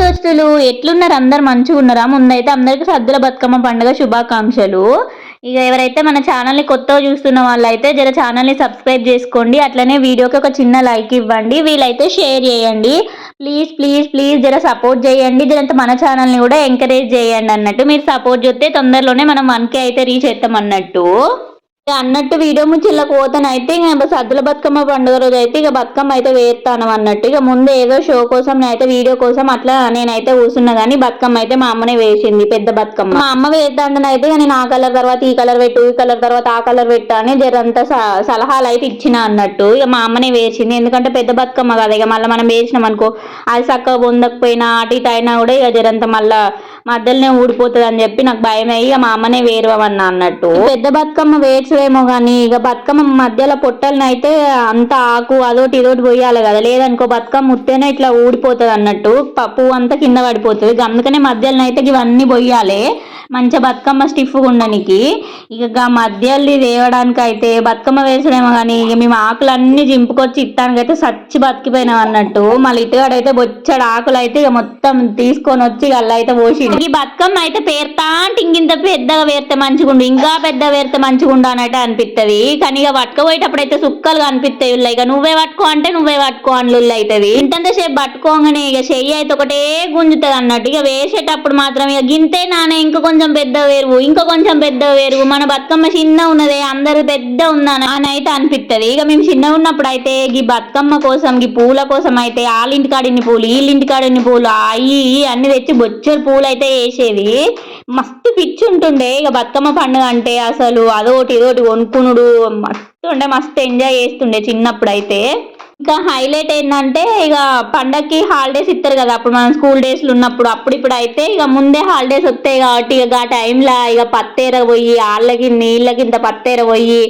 దోస్తులు ఎట్లున్నారు? అందరు మంచిగా ఉన్నారా? ముందైతే అందరికీ సద్దుల బతుకమ్మ పండుగ శుభాకాంక్షలు. ఇక ఎవరైతే మన ఛానల్ని కొత్తగా చూస్తున్న వాళ్ళైతే జర ఛానల్ని సబ్స్క్రైబ్ చేసుకోండి. అట్లనే వీడియోకి ఒక చిన్న లైక్ ఇవ్వండి. వీలైతే షేర్ చేయండి. ప్లీజ్ ప్లీజ్ ప్లీజ్ జర సపోర్ట్ చేయండి. జరంత మన ఛానల్ని కూడా ఎంకరేజ్ చేయండి అన్నట్టు. మీరు సపోర్ట్ చేస్తే తొందరలోనే మనం వన్ కే అయితే రీచ్ అవుతాం అన్నట్టు. అన్నట్టు వీడియో ముచ్చిళ్ళకి పోతానైతే ఇక సద్దుల బతుకమ్మ పండుగ రోజు అయితే ఇక బతుకమ్మ అయితే వేస్తాను అన్నట్టు. ఇక ముందు ఏదో షో కోసం నేనైతే వీడియో కోసం అట్లా నేనైతే కూర్చున్నా కానీ బతుకమ్మ అయితే మా అమ్మనే వేసింది పెద్ద బతుకమ్మ. మా అమ్మ వేద్దాంటే అయితే నేను ఆ కలర్ తర్వాత ఈ కలర్ పెట్టు ఈ కలర్ తర్వాత ఆ కలర్ పెట్టు అని జరంతా స- సలహాలు అయితే ఇచ్చిన అన్నట్టు. ఇక మా అమ్మనే వేసింది. ఎందుకంటే పెద్ద బతుకమ్మ కదా ఇక మళ్ళీ మనం వేసినాం అనుకో అది చక్కగా పొందకపోయినా అటు ఇటు అయినా కూడా ఇక జరంతా మళ్ళా మధ్యలోనే ఊడిపోతుంది అని చెప్పి నాకు భయం అయ్యి ఇక మా అమ్మనే వేరువమన్నా అన్నట్టు. పెద్ద బతుకమ్మ వేసి ఏమో కానీ ఇక బతుకమ్మ మధ్యలో పొట్టలనైతే అంత ఆకు అదోటి ఇదోటి పోయాలి కదా. లేదనుకో బతుకమ్మ ముత్తేనే ఇట్లా ఊడిపోతుంది అన్నట్టు పప్పు అంతా కింద పడిపోతుంది. అందుకనే మధ్యలో అయితే ఇవన్నీ పోయాలి. మంచిగా బతుకమ్మ స్టిఫ్ ఉండనికి ఇక మధ్యలో తేవడానికి అయితే బతుకమ్మ వేసడేమో కానీ ఇక మేము ఆకులు జింపుకొచ్చి ఇత్తానికి అయితే సచ్చి బతికిపోయినాం అన్నట్టు. మళ్ళీ ఇటుగాడైతే బొచ్చడు ఆకులు అయితే ఇక మొత్తం తీసుకొని వచ్చి అలా అయితే పోసి ఈ బతుకమ్మ అయితే పేరుతా అంటే ఇంకింత పెద్దగా వేరితే మంచిగుండు ఇంకా పెద్ద వేరితే మంచిగుండు అన్నట్టు అనిపిస్తుంది కానీ ఇక పట్టుకపోయేటప్పుడు అయితే సుక్కలు కనిపిస్తాయి ఉల్ల ఇక నువ్వే పట్టుకో అంటే నువ్వే పట్టుకో అని ఉల్లు అవుతుంది ఇంతంతసేపు పట్టుకోగానే ఇక చెయ్యి అయితే ఒకటే గుంజుతుంది అన్నట్టు. ఇక వేసేటప్పుడు మాత్రం ఇక గింతే నానే ఇంకా కొంచెం కొంచెం పెద్ద వేరువు ఇంకా కొంచెం పెద్ద వేరువు. మన బతుకమ్మ చిన్న ఉన్నదే అందరు పెద్ద ఉందని అని అయితే అనిపిస్తుంది ఇక మేము చిన్న ఉన్నప్పుడు అయితే ఈ బతుకమ్మ కోసం ఈ పూల కోసం అయితే వాళ్ళింటి కాడిని పూలు వీళ్ళింటి కాడిని పూలు అవి అన్ని తెచ్చి బొచ్చరు పూలు అయితే వేసేది. మస్తు పిచ్చి ఉంటుండే. ఇక బతుకమ్మ పండుగ అంటే అసలు అదోటి ఇదోటి కొనుక్కునుడు మస్తు ఉండే మస్తు ఎంజాయ్ చేస్తుండే చిన్నప్పుడు అయితే ఇంకా హైలైట్ ఏంటంటే ఇక పండగకి హాలిడేస్ ఇస్తారు కదా అప్పుడు మనం స్కూల్ డేస్లు ఉన్నప్పుడు అప్పుడు ఇప్పుడు అయితే ఇక ముందే హాలిడేస్ వస్తాయి కాబట్టి ఇక ఆ టైంలో ఇక పత్తేర పోయి ఆళ్ళకి నీళ్ళకి ఇంత పత్తేర పోయి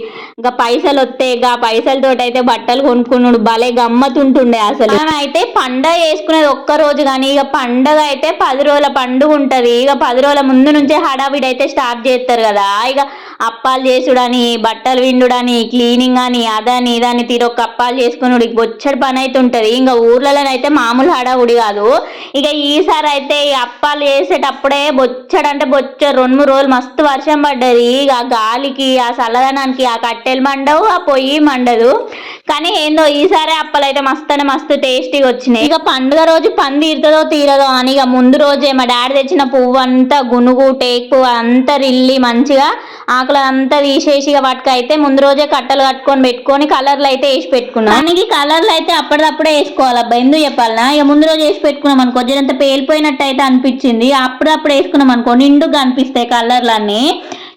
ఇంకా పైసలు వస్తాయి ఇక పైసలతో అయితే బట్టలు కొనుక్కున్నాడు భలే గమ్మతుంటుండే అసలు. అయితే పండగ చేసుకునేది ఒక్క రోజు కానీ ఇక పండగ అయితే పది రోజుల పండుగ ఉంటుంది ఇక పది రోజుల ముందు నుంచే హడావిడి అయితే స్టార్ట్ చేస్తారు కదా. ఇక అప్పాలు చేసుడని బట్టలు విండుడని క్లీనింగ్ అని అదని ఇదని తీరొక్క అప్పాలు చేసుకున్నాడు ఇక బొచ్చడి పని అయితే ఉంటుంది ఇంకా ఊర్లలోనైతే మామూలు హడావుడి కాదు. ఇక ఈసారి అయితే ఈ అప్పాలు చేసేటప్పుడే బొచ్చడంటే బొచ్చడు. రెండు మూడు రోజులు మస్తు వర్షం పడ్డది. ఇక గాలికి ఆ చల్లదనానికి ఆ రొట్టెలు మండవు ఆ పొయ్యి మండదు. కానీ ఏందో ఈసారి అప్పలు అయితే మస్తు మస్తు టేస్టీగా వచ్చినాయి. ఇక పండుగ రోజు పని తీరుతుందో తీరదో అని ఇక ముందు రోజే మా డాడీ తెచ్చిన పువ్వు అంతా గునుగు టేకు అంతా రిల్లి మంచిగా ఆకులు అంతా తీసేసి ఇక వాటికి అయితే ముందు రోజే కట్టలు కట్టుకొని పెట్టుకొని కలర్లు అయితే వేసి పెట్టుకున్నాం. దానికి కలర్లు అయితే అప్పటిదప్పుడే వేసుకోవాలి అబ్బా. ఎందుకు చెప్పాలనా? ఇక ముందు రోజు వేసి పెట్టుకున్నాం అనుకో జరంత పేలిపోయినట్టు అయితే అనిపించింది. అప్పుడప్పుడు వేసుకున్నాం అనుకో నిండుగా అనిపిస్తాయి కలర్లు అన్నీ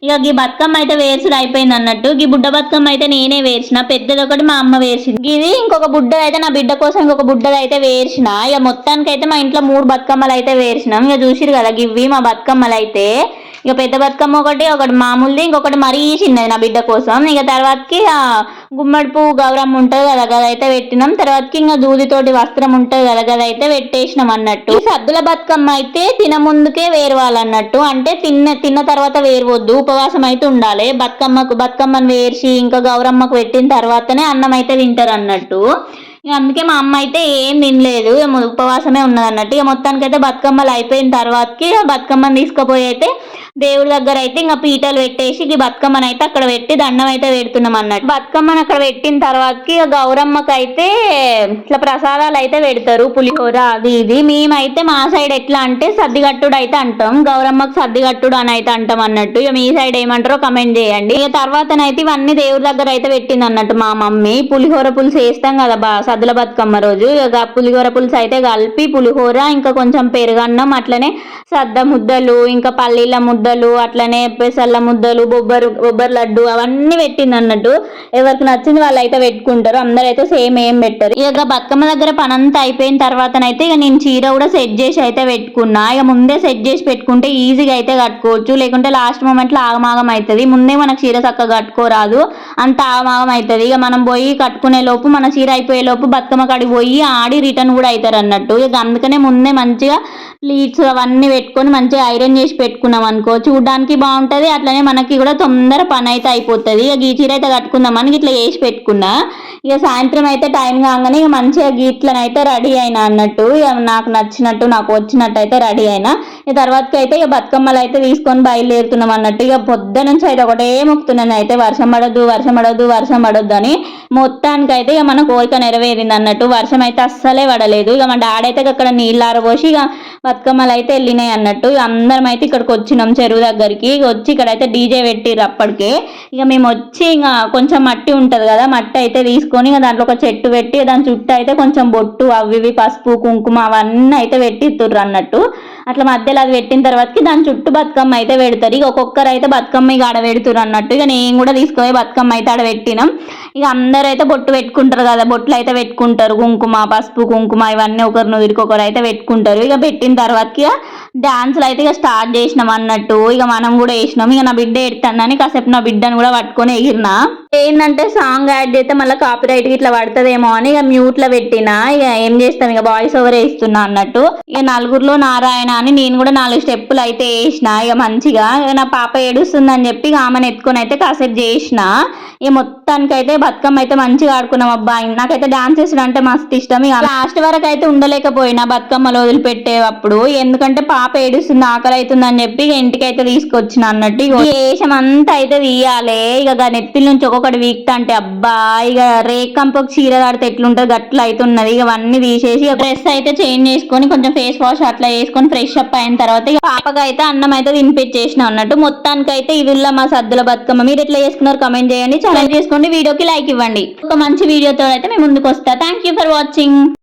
ఇక ఈ బతుకమ్మ అయితే వేసుడు అయిపోయింది అన్నట్టు. ఈ బుడ్డ బతుకమ్మ అయితే నేనే వేసిన. పెద్దది ఒకటి మా అమ్మ వేసింది. ఇది ఇంకొక బుడ్డది అయితే నా బిడ్డ కోసం ఇంకొక బుడ్డది అయితే వేసిన. ఇక మొత్తానికి అయితే మా ఇంట్లో మూడు బతుకమ్మలు అయితే వేసినాం. ఇక చూసిరు కదా ఇవి మా బతుకమ్మలు అయితే. ఇక పెద్ద బతుకమ్మ ఒకటి ఒకటి మామూలుది ఇంకొకటి మరీ చిన్నది నా బిడ్డ కోసం. ఇక తర్వాతకి ఆ గుమ్మడి పువ్వు గౌరమ్మ ఉంటుంది కదా గదైతే పెట్టినాం. తర్వాతకి ఇంకా దూదితోటి వస్త్రం ఉంటుంది కదా గదైతే పెట్టేసినాం అన్నట్టు. సద్దుల బతుకమ్మ అయితే తిన ముందుకే వేరవాలన్నట్టు. అంటే తిన్న తిన్న తర్వాత వేరవద్దు ఉపవాసం అయితే ఉండాలి. బతుకమ్మకు బతుకమ్మను వేర్చి ఇంకా గౌరమ్మకు పెట్టిన తర్వాతనే అన్నం అయితే తింటారు అన్నట్టు. ఇక అందుకే మా అమ్మ అయితే ఏం తినలేదు. ఉపవాసమే ఉన్నది అన్నట్టు. ఇక మొత్తానికి అయితే బతుకమ్మలు అయిపోయిన తర్వాతకి ఆ బతుకమ్మని తీసుకుపోయి అయితే దేవుడి దగ్గర అయితే ఇంకా పీటలు పెట్టేసి ఈ బతుకమ్మను అయితే అక్కడ పెట్టి దండం అయితే పెడుతున్నాం అన్నట్టు. బతుకమ్మను అక్కడ పెట్టిన తర్వాతకి గౌరమ్మకి అయితే ఇట్లా ప్రసాదాలు అయితే పెడతారు. పులిహోర అది ఇది. మేమైతే మా సైడ్ ఎట్లా అంటే సర్దిగట్టుడు అయితే అంటాం. గౌరమ్మకు సర్దిగట్టుడు అని అయితే అంటాం అన్నట్టు. ఇక మీ సైడ్ ఏమంటారో కమెంట్ చేయండి. ఇక తర్వాతనైతే ఇవన్నీ దేవుడి దగ్గర అయితే పెట్టింది అన్నట్టు మా మమ్మీ. పులిహోర పులుసు వేస్తాం కదా బా సద్దుల బతుకమ్మ రోజు. ఇక పులిహోర పులుసు అయితే కలిపి పులిహోర ఇంకా కొంచెం పెరుగన్నం అట్లనే సద్ద ముద్దలు ఇంకా పల్లీల ముద్దలు అట్లనే పెసల్ల ముద్దలు బొబ్బరు బొబ్బరి లడ్డు అవన్నీ పెట్టింది అన్నట్టు. ఎవరికి నచ్చింది వాళ్ళు అయితే పెట్టుకుంటారు. అందరూ అయితే సేమ్ ఏం పెట్టారు. ఇక బతుకమ్మ దగ్గర పనంతా అయిపోయిన తర్వాతనైతే ఇక నేను చీర కూడా సెట్ చేసి అయితే పెట్టుకున్నా. ఇక ముందే సెట్ చేసి పెట్టుకుంటే ఈజీగా అయితే కట్టుకోవచ్చు. లేకుంటే లాస్ట్ మూమెంట్లో ఆగమాగం అవుతుంది ముందే మనకు చీర చక్కగా కట్టుకోరాదు. అంత ఆగమాగం అవుతుంది ఇక మనం పోయి కట్టుకునే లోపు మన చీర అయిపోయే లోపు బతుకమ్మ కాడికి పోయి ఆడి రిటర్న్ కూడా అవుతారు అన్నట్టు. ఇక అందుకనే ముందే మంచిగా లీడ్స్ అవన్నీ పెట్టుకొని మంచిగా ఐరన్ చేసి పెట్టుకున్నాం అనుకో. చూడడానికి బాగుంటది అట్లనే మనకి కూడా తొందర పని అయితే అయిపోతుంది. ఇక గీ చీర అయితే కట్టుకుందామని ఇట్లా వేసి పెట్టుకున్నా. ఇక సాయంత్రం అయితే టైం కాగానే ఇక మంచిగా గీట్లనైతే రెడీ అయినా అన్నట్టు. ఇక నాకు నచ్చినట్టు నాకు వచ్చినట్టు అయితే రెడీ అయినా. ఇక తర్వాతకి అయితే ఇక బతుకమ్మలు అయితే తీసుకొని బయలుదేరుతున్నాం అన్నట్టు. ఇక పొద్దు నుంచి అయితే ఒకటే మొక్కుతున్నాను అయితే. వర్షం పడద్దు వర్షం పడద్దు వర్షం పడొద్దు అని. మొత్తానికి అయితే ఇక మన కోరిక నెరవేరింది అన్నట్టు వర్షం అయితే అస్సలే పడలేదు. ఇక మా డాడీ అయితే అక్కడ నీళ్ళు ఆరబోసి ఇక బతుకమ్మలు అయితే వెళ్ళినాయి అన్నట్టు. అందరం అయితే ఇక్కడికి వచ్చినాం చెరువు దగ్గరికి. వచ్చి ఇక్కడైతే డీజే పెట్టిర్రు అప్పటికే. ఇక మేము వచ్చి ఇక కొంచెం మట్టి ఉంటది కదా మట్టి అయితే తీసుకొని ఇక దాంట్లో ఒక చెట్టు పెట్టి దాని చుట్టూ అయితే కొంచెం బొట్టు అవి ఇవి పసుపు కుంకుమ అవన్నీ అయితే పెట్టిస్తుర్రు అన్నట్టు. అట్లా మధ్యలో అది పెట్టిన తర్వాతకి దాని చుట్టూ బతుకమ్మ అయితే పెడతారు. ఇక ఒక్కొక్కరు అయితే బతుకమ్మ ఇక ఆడ పెడుతురు అన్నట్టు. ఇక నేను కూడా తీసుకుపోయి బతుకమ్మ అయితే ఆడ పెట్టినాం. ఇక అందరూ అయితే బొట్టు పెట్టుకుంటారు కదా బొట్లు అయితే పెట్టుకుంటారు. కుంకుమ పసుపు కుంకుమ ఇవన్నీ ఒకరు నుదిరికి ఒకరు అయితే పెట్టుకుంటారు. ఇక పెట్టిన తర్వాతకి ఇక డాన్సులు అయితే ఇక స్టార్ట్ చేసినాం అన్నట్టు. ఇక మనం కూడా వేసినాం. ఇక నా బిడ్డ ఎడతానని కాసేపు నా బిడ్డను కూడా పట్టుకొని ఎగిరినా. ఏంటంటే సాంగ్ యాడ్ చేస్తే మళ్ళీ కాపీ రైట్ ఇట్లా పడుతుందేమో అని ఇక మ్యూట్లో పెట్టినా. ఇక ఏం చేస్తాం? ఇక వాయిస్ ఓవర్ వేస్తున్నా అన్నట్టు. ఇక నలుగురిలో నారాయణ అని నేను కూడా నాలుగు స్టెప్పులు అయితే వేసిన. ఇక మంచిగా ఇక నా పాప ఏడుస్తుందని చెప్పి ఇక ఆమెను ఎత్తుకొని అయితే కాసేపు చేసిన. ఇక మొత్తానికి అయితే బతుకమ్మ అయితే మంచిగా ఆడుకున్నాం అబ్బా. నాకైతే డాన్స్ వేసడం అంటే మస్తు ఇష్టం. ఇక లాస్ట్ వరకు అయితే ఉండలేకపోయినా బతుకమ్మలో వదిలిపెట్టేటప్పుడు ఎందుకంటే పాప ఏడుస్తుంది ఆకలి అవుతుంది అని చెప్పి ఇక ఇంటికి అయితే తీసుకొచ్చిన అన్నట్టు. ఇక వేషం అంతా అయితే తీయాలి. ఇక గా నెత్తిల నుంచి ఒక వీక్తా అంటే అబ్బా ఇక రేకంపకు చీర కడితే ఎట్లుంటుంది? గట్ల అవుతున్నది ఇక అవన్నీ తీసేసి డ్రెస్ అయితే చేంజ్ చేసుకొని కొంచెం ఫేస్ వాష్ అట్లా వేసుకొని ఫ్రెష్ అప్ అయిన తర్వాత ఇక పాపకైతే అన్నం అయితే తినిపించేసిన అన్నట్టు. మొత్తానికి అయితే మా సద్దుల బతుకమ్మ. మీరు ఎట్లా చేసుకున్నారు కమెంట్ చేయండి. ఛానల్ చేసుకోండి. వీడియోకి లైక్ ఇవ్వండి. ఒక మంచి వీడియోతో అయితే మేము ముందుకు వస్తా థ్యాంక్ యూ ఫర్ వాచింగ్